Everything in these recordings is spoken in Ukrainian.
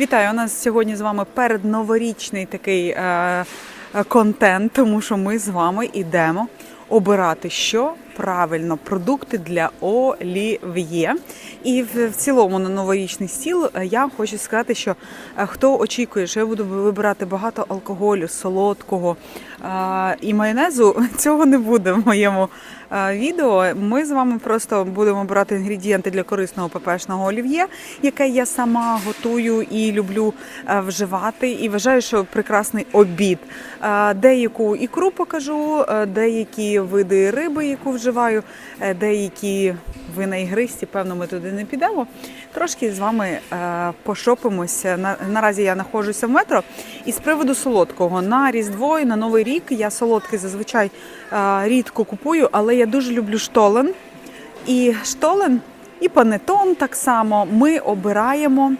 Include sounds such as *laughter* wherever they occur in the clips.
Вітаю! У нас сьогодні з вами передноворічний такий е, е, контент, тому що ми з вами йдемо обирати, що правильно продукти для олів'є. І в, цілому на новорічний стіл е, я хочу сказати, що е, хто очікує, що я буду вибирати багато алкоголю, солодкого і майонезу, *laughs* цього не буде в моєму е, відео. Ми з вами просто будемо брати інгредієнти для корисного ППшного олів'є, яке я сама готую і люблю вживати. І вважаю, що прекрасний обід. Деяку ікру покажу, деякі види риби, яку вживаю, е, деякі вина ігристі, певно, ми туди не підемо. Трошки з вами е, пошопимося. На, наразі я знаходжуся в метро. І з приводу солодкого на Різдво і на Новий рік я солодкий зазвичай е, рідко купую, але я дуже люблю штолен. І штолен, і панетон так само ми обираємо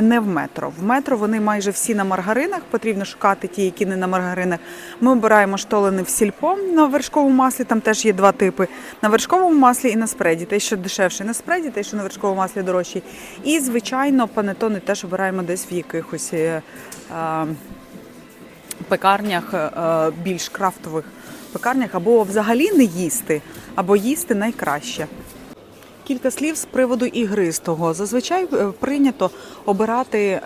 не в метро. В метро вони майже всі на маргаринах. Потрібно шукати ті, які не на маргаринах. Ми обираємо штолени в сільпо на вершковому маслі. Там теж є два типи: на вершковому маслі і на спреді. Те, що дешевше на спреді, те, що на вершковому маслі дорожчий. І звичайно, панетони теж обираємо десь в якихось. е, е, пекарнях, е, більш крафтових пекарнях, або взагалі не їсти, або їсти найкраще. Кілька слів з приводу ігристого. Зазвичай е, прийнято обирати е,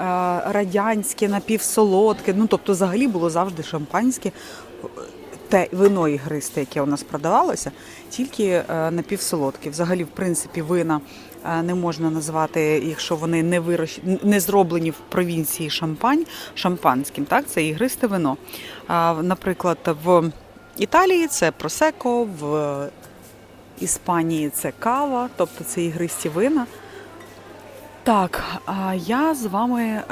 радянське, напівсолодке, ну тобто, взагалі було завжди шампанське. Те вино ігристе, яке у нас продавалося, тільки е, напівсолодке. Взагалі, в принципі, вина не можна назвати, якщо вони не вирощ... не зроблені в провінції шампань шампанським. Так, це ігристе вино. Наприклад, в Італії це просеко, в Іспанії це кава, тобто це ігристі вина. Так, а я з вами е,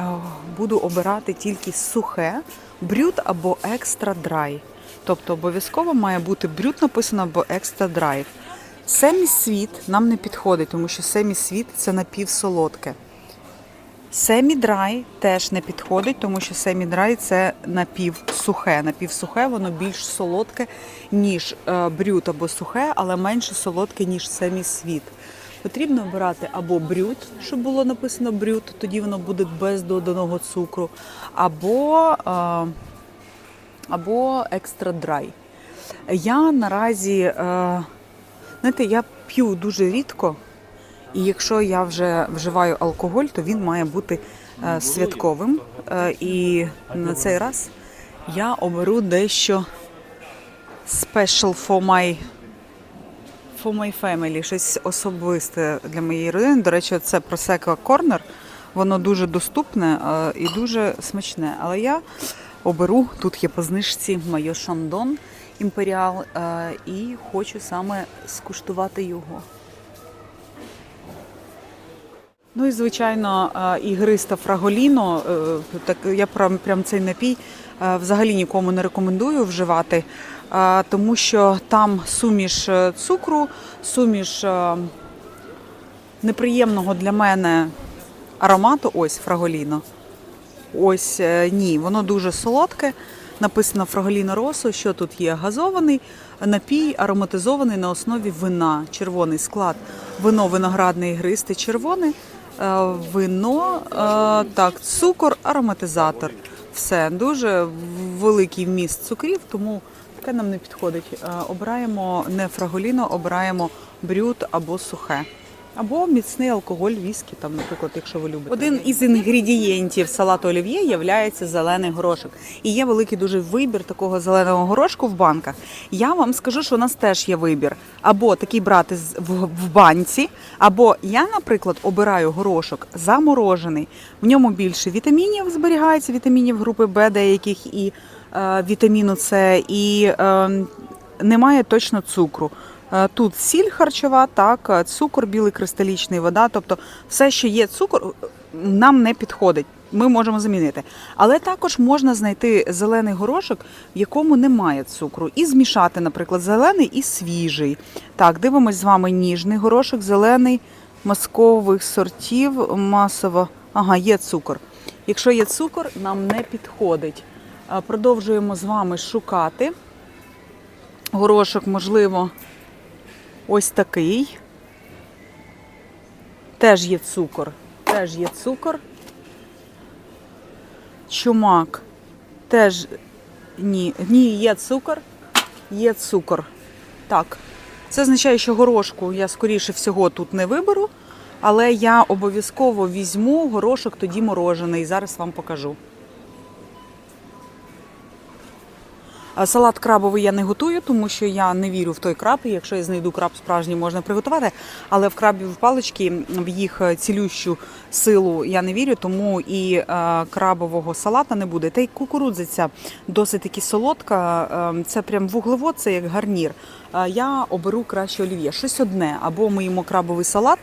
буду обирати тільки сухе, брют або екстра драй. Тобто обов'язково має бути брют написано або екстра драйв. Семі-світ нам не підходить, тому що семі-світ це напівсолодке. Семі-драй теж не підходить, тому що семі-драй це напівсухе. Напівсухе, воно більш солодке, ніж е, брют або сухе, але менше солодке, ніж семі-світ. Потрібно обирати або брют, щоб було написано брют, тоді воно буде без доданого цукру, або, е, або екстра драй. Я наразі, е, знаєте, я п'ю дуже рідко. І якщо я вже вживаю алкоголь, то він має бути е, святковим. Е, і на цей раз я оберу дещо special for my, for my family, щось особисте для моєї родини. До речі, це Prosecco Corner. Воно дуже доступне е, і дуже смачне. Але я оберу, тут є по знижці Майо Шандон Імперіал, і хочу саме скуштувати його. Ну і звичайно, ігриста фраголіно. е, Так я прям, прям цей напій е, взагалі нікому не рекомендую вживати, тому що там суміш е, цукру, суміш неприємного для мене аромату. Ось фраголіно. Ось ні, воно дуже солодке. Написано фраголіно росо, що тут є газований напій, ароматизований на основі вина. Червоний склад. Вино виноградне ігристе червоне. Е, Вино, е, так, цукор, ароматизатор. Все, дуже великий вміст цукрів, тому таке нам не підходить. Е, Обираємо не фраголіно, обираємо брют або сухе. Або міцний алкоголь, віскі, там, наприклад, якщо ви любите. Один із інгредієнтів салату олів'є є зелений горошок. І є великий дуже вибір такого зеленого горошку в банках. Я вам скажу, що у нас теж є вибір. Або такий брати в банці, або я, наприклад, обираю горошок заморожений. В ньому більше вітамінів зберігається, вітамінів групи Б, деяких і е, вітаміну С, і е, немає точно цукру. Е, Тут сіль харчова, так, е, цукор, білий кристалічний, вода. Тобто все, що є цукор, е, нам не підходить. Ми можемо замінити. Але також можна знайти зелений горошок, в якому немає цукру, і змішати, наприклад, зелений і свіжий. Так, дивимось з вами ніжний горошок, зелений маскових сортів, масово. Ага, є цукор. Якщо є цукор, нам не підходить. Продовжуємо з вами шукати. Горошок, можливо, ось такий. Теж є цукор. Теж є цукор. Чумак. Теж ні. Ні, є цукор. Є цукор. Так. Це означає, що горошку я скоріше всього тут не виберу, але я обов'язково візьму горошок тоді морожений. Зараз вам покажу. Салат крабовий я не готую, тому що я не вірю в той краб. І якщо я знайду краб справжній, можна приготувати. Але в крабів палички, в їх цілющу силу я не вірю, тому і е, крабового салата не буде. Та й кукурудзиця досить таки солодка. е, Це прям вуглевод, це як гарнір. Е, Я оберу краще олів'є. Щось одне. Або ми їмо крабовий салат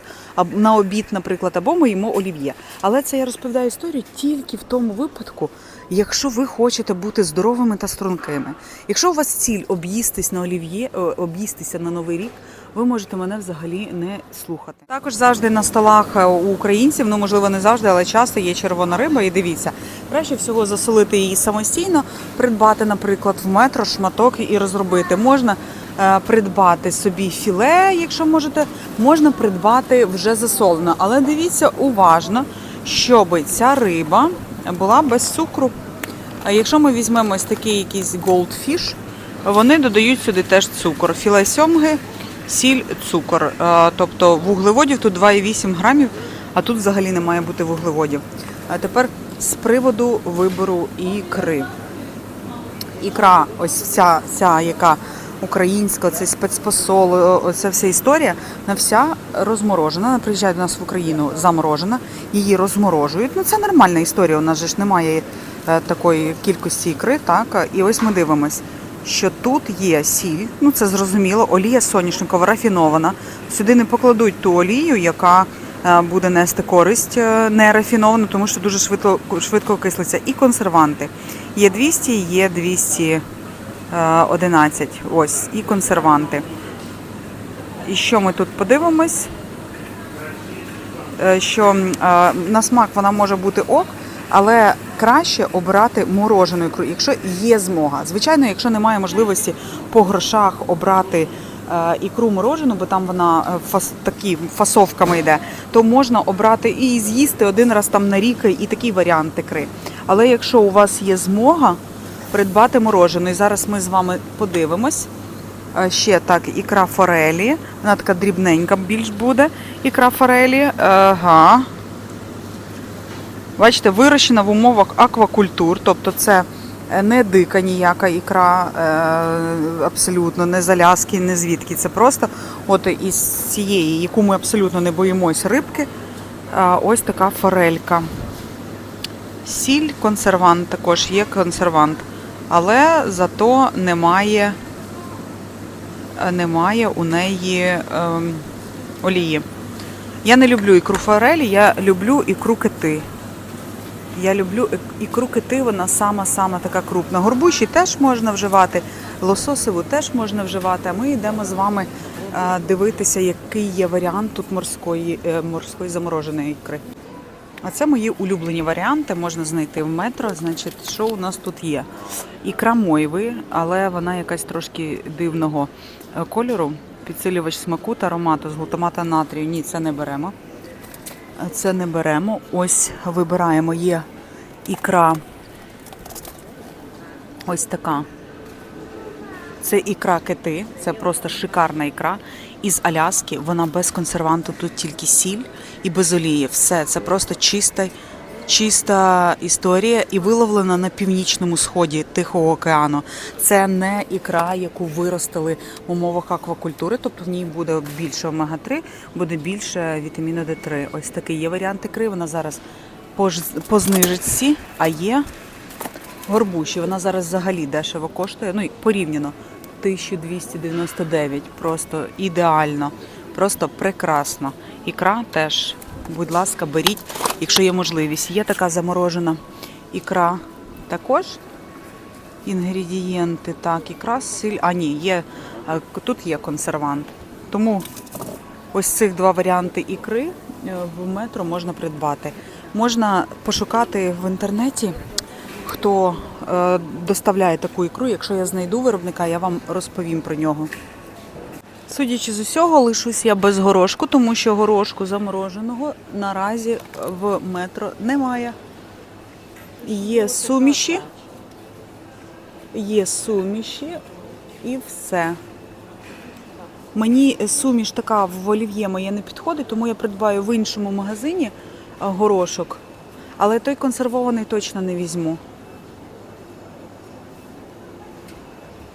на обід, наприклад, або ми їмо олів'є. Але це я розповідаю історію тільки в тому випадку, якщо ви хочете бути здоровими та стрункими. Якщо у вас ціль об'їстись на олів'є, е, об'їстися на новий рік, ви можете мене взагалі не слухати. Також завжди на столах е, у українців, ну можливо не завжди, але часто є червона риба. І дивіться, краще всього засолити її самостійно, придбати, наприклад, в метро шматок і розробити. Можна е, придбати собі філе, якщо можете, можна придбати вже засолене. Але дивіться уважно, щоб ця риба була без цукру. А якщо ми візьмемо ось такий якийсь goldfish, вони додають сюди теж цукор. Філе сьомги, сіль, цукор. Тобто вуглеводів тут 2,8 грамів, а тут взагалі не має бути вуглеводів. А тепер з приводу вибору ікри. Ікра, ось ця, ця яка українська, цей спецпосол, оця вся історія, вона вся розморожена. Вона приїжджає до нас в Україну заморожена, її розморожують. Ну це нормальна історія. У нас же ж немає такої кількості ікри. Так, і ось ми дивимось, що тут є сіль. Ну це зрозуміло. Олія соняшникова рафінована. Сюди не покладуть ту олію, яка е, буде нести користь е, не рафіновану, тому що дуже швидко швидко окислиться. І консерванти. Є 200, є 211. Ось, і консерванти. І що ми тут подивимось? Е, Що е, на смак вона може бути ок, але краще обрати морожену ікру, якщо є змога. Звичайно, якщо немає можливості по грошах обрати е, ікру морожену, бо там вона е, фас, такі фасовками йде, то можна обрати і з'їсти один раз там на рік і такий варіант ікри. Але якщо у вас є змога придбати морожену, і зараз ми з вами подивимось. Е, Ще так, ікра форелі. Вона така дрібненька більш буде. Ікра форелі. Ага. Бачите, вирощена в умовах аквакультур, тобто це е, не дика ніяка ікра, е, абсолютно, не з Аляски, не звідки. Це просто от із цієї, яку ми абсолютно не боїмось рибки, е, ось така форелька. Сіль, консервант також є консервант, але зато немає, немає у неї ем, олії. Я не люблю ікру форелі, я люблю ікру кити. Я люблю ік- ікру кити, вона сама-сама така крупна. Горбуші теж можна вживати, лососеву теж можна вживати. А ми йдемо з вами е, дивитися, який є варіант тут морської, е, морської замороженої ікри. А це мої улюблені варіанти, можна знайти в метро. Значить, що у нас тут є? Ікра мойви, але вона якась трошки дивного е, кольору. Підсилювач смаку та аромату з глутамата натрію. Ні, це не беремо. Це не беремо. Ось вибираємо. Є ікра. Ось така. Це ікра кити, це просто шикарна ікра. Із Аляски вона без консерванту, тут тільки сіль і без олії. Все, це просто чиста, чиста історія і виловлена на північному сході Тихого океану. Це не ікра, яку виростили в умовах аквакультури, тобто в ній буде більше омега-3, буде більше вітаміну Д3. Ось такий є варіант ікри. Вона зараз по, а є горбуші. Вона зараз взагалі дешево коштує. Ну порівняно 1299. Просто ідеально, просто прекрасно. Ікра теж, будь ласка, беріть, якщо є можливість. Є така заморожена ікра також. Інгредієнти, так, ікра, сіль. А ні, є, е, тут є консервант. Тому ось цих два варіанти ікри е, в метро можна придбати. Можна пошукати в інтернеті, хто е, доставляє таку ікру. Якщо я знайду виробника, я вам розповім про нього. Судячи з усього, лишусь я без горошку, тому що горошку замороженого наразі в метро немає. Є суміші. Є суміші і все. Мені суміш така в олів'є моє не підходить, тому я придбаю в іншому магазині горошок. Але той консервований точно не візьму.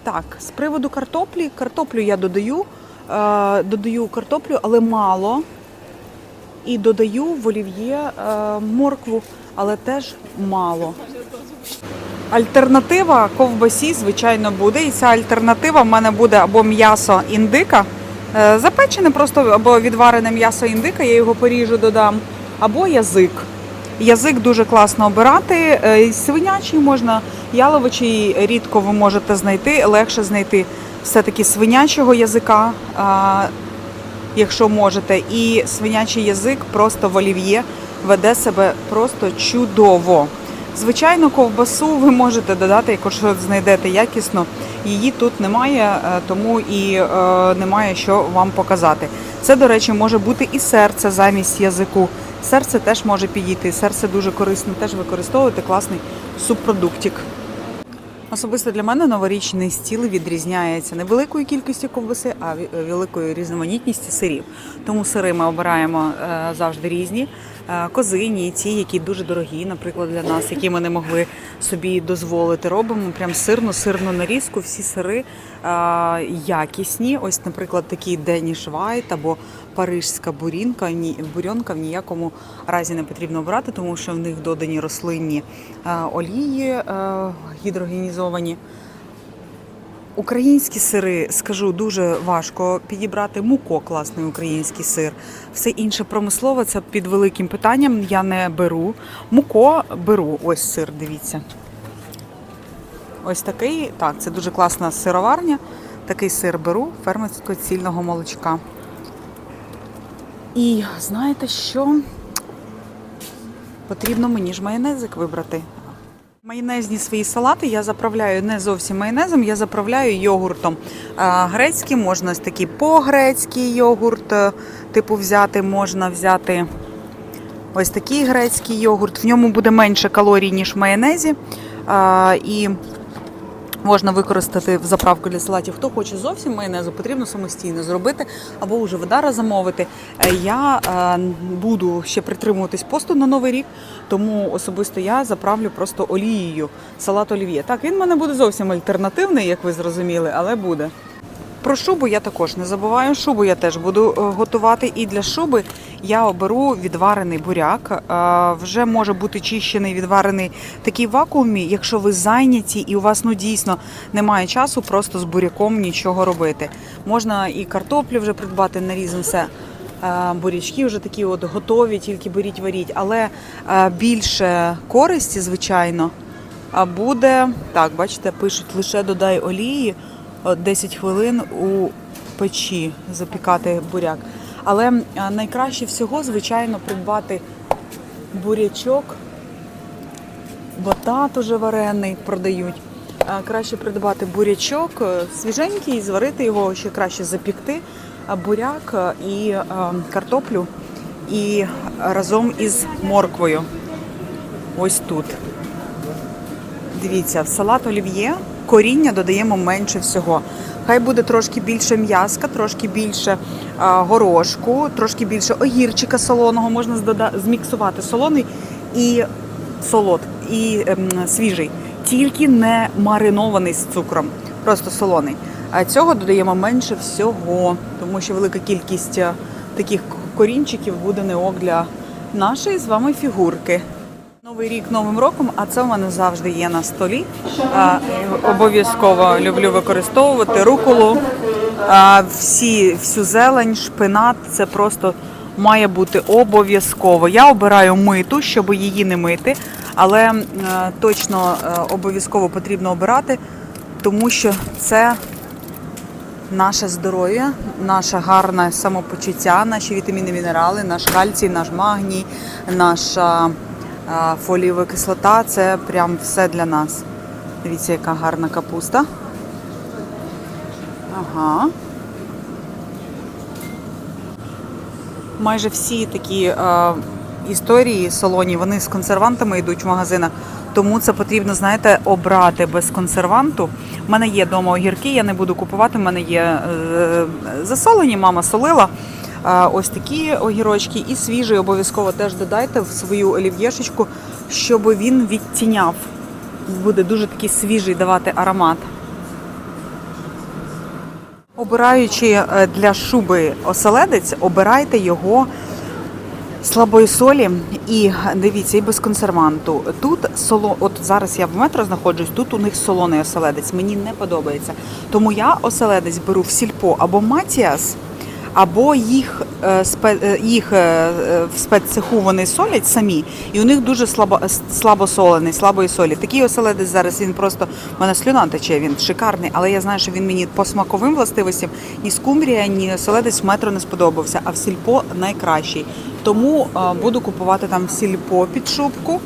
Так, з приводу картоплі, картоплю я додаю. Е, додаю картоплю, але мало. І додаю в олів'є е, моркву, але теж мало. Альтернатива ковбасі, звичайно, буде. І ця альтернатива в мене буде або м'ясо індика, е, запечене просто або відварене м'ясо індика, я його поріжу, додам, або язик. Язик дуже класно обирати. Свинячий можна, яловичий рідко ви можете знайти, легше знайти все-таки свинячого язика, якщо можете. І свинячий язик просто в олів'є веде себе просто чудово. Звичайно, ковбасу ви можете додати, якщо знайдете якісно. Її тут немає, е, тому і е, немає що вам показати. Це, до речі, може бути і серце замість язику. Серце теж може підійти. Серце дуже корисно теж використовувати класний субпродуктик. Особисто для мене новорічний стіл відрізняється не великою кількістю ковбаси, а ві- великою різноманітністю сирів. Тому сири ми обираємо е, завжди різні. Е, Козині, ті, які дуже дорогі, наприклад, для нас, які ми не могли собі дозволити. Робимо прям сирну, сирну нарізку. Всі сири е, якісні. Ось, наприклад, такий Дені Швайт або парижська бурінка. Ні, бурьонка в ніякому разі не потрібно обирати, тому що в них додані рослинні е, олії е, гідрогенізовані. Українські сири, скажу, дуже важко підібрати муко, класний український сир. Все інше промислове це під великим питанням. Я не беру. Муко беру. Ось сир, дивіться. Ось такий. Так, це дуже класна сироварня. Такий сир беру фермерського цільного молочка. І знаєте що? Потрібно мені ж майонезик вибрати. Майонезні свої салати я заправляю не зовсім майонезом, я заправляю йогуртом. Грецький можна такий по-грецький йогурт, е, типу взяти, можна взяти ось такий грецький йогурт. В ньому буде менше калорій, ніж в майонезі. І можна використати в заправку для салатів. Хто хоче зовсім майонезу, потрібно самостійно зробити або уже видара замовити. Е, Я е, буду ще притримуватись посту на новий рік, тому особисто я заправлю просто олією салат олів'є. Так, він в мене буде зовсім альтернативний, як ви зрозуміли, але буде. Про шубу я також не забуваю. Шубу я теж буду е, готувати. І для шуби я оберу відварений буряк. Е, Вже може бути чищений, відварений такий вакуумі, якщо ви зайняті і у вас ну дійсно немає часу просто з буряком нічого робити. Можна і картоплю вже придбати, нарізом все. Е, Бурячки вже такі от готові, тільки беріть, варіть. Але більше користі, звичайно, буде так, бачите, пишуть лише додай олії. От 10 хвилин у печі запікати буряк. Але найкраще всього, звичайно, придбати бурячок, батат уже варений продають. Краще придбати бурячок е, свіженький, зварити його, ще краще запікти, буряк е, і е, картоплю і разом із морквою. Ось тут. Дивіться, салат олів'є коріння додаємо менше всього. Хай буде трошки більше м'язка, трошки більше а, горошку, трошки більше огірчика солоного. Можна здода- зміксувати солоний і солод, і ем, свіжий, тільки не маринований з цукром, просто солоний. А цього додаємо менше всього, тому що велика кількість е, таких корінчиків буде не ок для нашої з вами фігурки. Новий рік новим роком, а це в мене завжди є на столі. Обов'язково люблю використовувати руколу, всі, всю зелень, шпинат. Це просто має бути обов'язково. Я обираю миту, щоб її не мити, але е, точно е, обов'язково потрібно обирати, тому що це наше здоров'я, наше гарне самопочуття, наші вітаміни, мінерали, наш кальцій, наш магній, наша фолієва кислота це прям все для нас. Дивіться, яка гарна капуста. Ага. Майже всі такі е, історії солоні, вони з консервантами йдуть в магазинах. Тому це потрібно, знаєте, обрати без консерванту. У мене є вдома огірки, я не буду купувати. У мене є е, засолені, мама солила. Ось такі огірочки і свіжий обов'язково теж додайте в свою олів'єшечку, щоб він відтіняв. Буде дуже такий свіжий давати аромат. Обираючи е, для шуби оселедець, обирайте його слабої солі і дивіться, і без консерванту. Тут соло, от зараз я в метро знаходжусь, тут у них солоний оселедець. Мені не подобається. Тому я оселедець беру в сільпо або Матіас, або їх, е, спе- е, їх е, в спеццеху вони солять самі, і у них дуже слабо, слабо солений, слабої солі. Такий оселедець зараз він просто в мене слюна тече, він шикарний, але я знаю, що він мені по смаковим властивостям ні скумбрія, ні оселедець в метро не сподобався, а в сільпо найкращий. Тому буду купувати там в сільпо під шубку.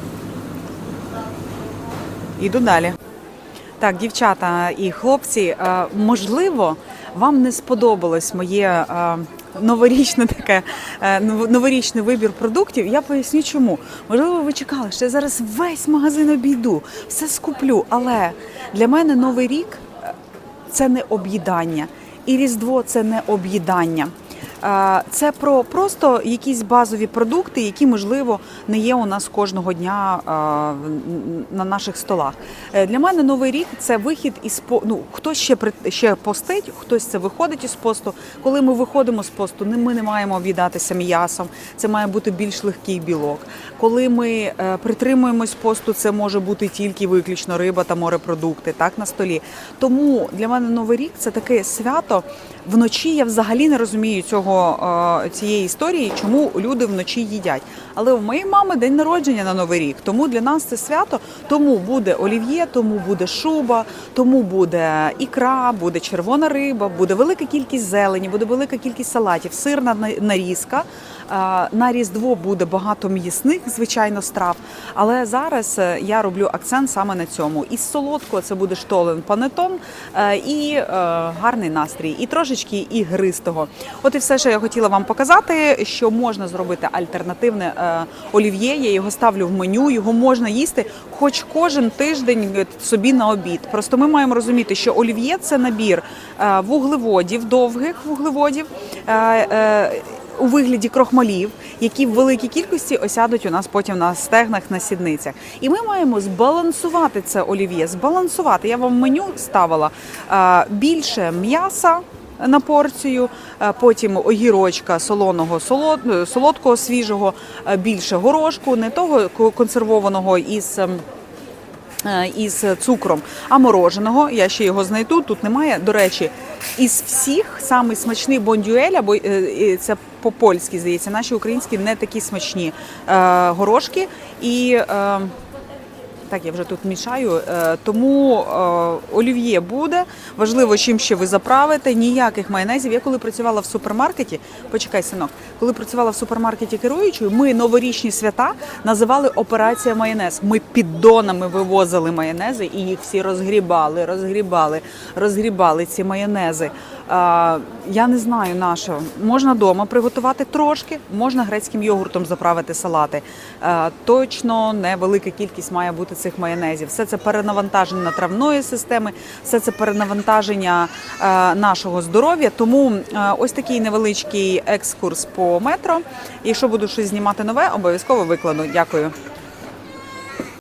Іду далі. Так, дівчата і хлопці, можливо, вам не сподобалось моє е, новорічне таке е, новорічний вибір продуктів. Я поясню, чому. Можливо, ви чекали, що я зараз весь магазин обійду, все скуплю. Але для мене новий рік е, це не об'їдання, і Різдво це не об'їдання. Це про просто якісь базові продукти, які можливо не є у нас кожного дня на наших столах. Е, Для мене новий рік це вихід із по- ну, хтось ще ще постить, хтось це виходить із посту. Коли ми виходимо з посту, ми не маємо об'їдатися м'ясом. Це має бути більш легкий білок. Коли ми е, притримуємось посту, це може бути тільки виключно риба та морепродукти, так на столі. Тому для мене новий рік це таке свято. Вночі я взагалі не розумію цього е, цієї історії, чому люди вночі їдять. Але у моєї мами день народження на новий рік, тому для нас це свято. Тому буде олів'є, тому буде шуба, тому буде ікра, буде червона риба, буде велика кількість зелені, буде велика кількість салатів, сирна на- нарізка. Е, На різдво буде багато м'ясних, звичайно, страв. Але зараз е, я роблю акцент саме на цьому. Із солодкого це буде штолен панетон е, і гарний настрій, і трошечки ігристого. От і все, що я хотіла вам показати, що можна зробити альтернативне олів'є. Я його ставлю в меню, його можна їсти хоч кожен тиждень собі на обід. Просто ми маємо розуміти, що олів'є це набір вуглеводів, довгих вуглеводів. У вигляді крохмалів, які в великій кількості осядуть у нас потім на стегнах, на сідницях. І ми маємо збалансувати це олів'є. Збалансувати. Я вам меню ставила більше м'яса. На порцію, потім огірочка солоного, солодкого, свіжого, більше горошку, не того консервованого із ем, е, із цукром, а мороженого. Я ще його знайду. Тут немає. До речі, із всіх самий смачний бондюель, або е, це по-польськи здається, наші українські не такі смачні е, горошки. І е, так, я вже тут мішаю. Е, Тому е, олів'є буде. Важливо, чим ще ви заправите. Ніяких майонезів. Я коли працювала в супермаркеті, почекай, синок, коли працювала в супермаркеті керуючою, ми новорічні свята називали операція майонез. Ми піддонами вивозили майонези і їх всі розгрібали, розгрібали, розгрібали ці майонези. Е, Я не знаю на що. Можна вдома приготувати трошки, можна грецьким йогуртом заправити салати. Е, Точно невелика кількість має бути цих майонезів. Все це перенавантаження травної системи, все це перенавантаження е, нашого здоров'я. Тому е, ось такий невеличкий екскурс по метро. Якщо буду щось знімати нове, обов'язково викладу. Дякую.